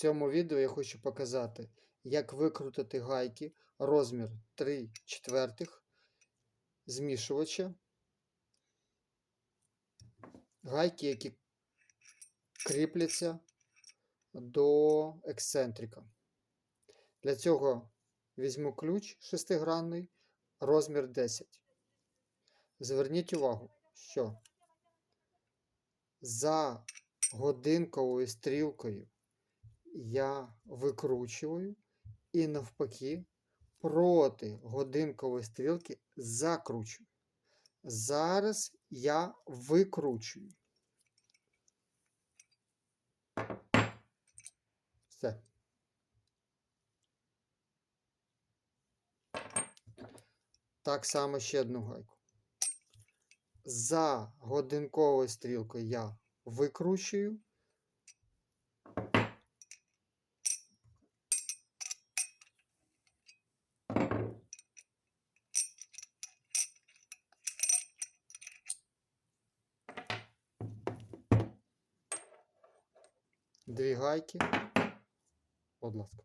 цьому відео я хочу показати, як викрутити гайки розмір 3 четвертих змішувача. Гайки, які кріпляться до ексцентрика. Для цього візьму ключ шестигранний, розмір 10. Зверніть увагу, що за годинковою стрілкою я викручую і навпаки проти годинкової стрілки закручую. Зараз я викручую. Все. Так само ще одну гайку. За годинковою стрілкою я викручую. Дві гайки. Будь ласка.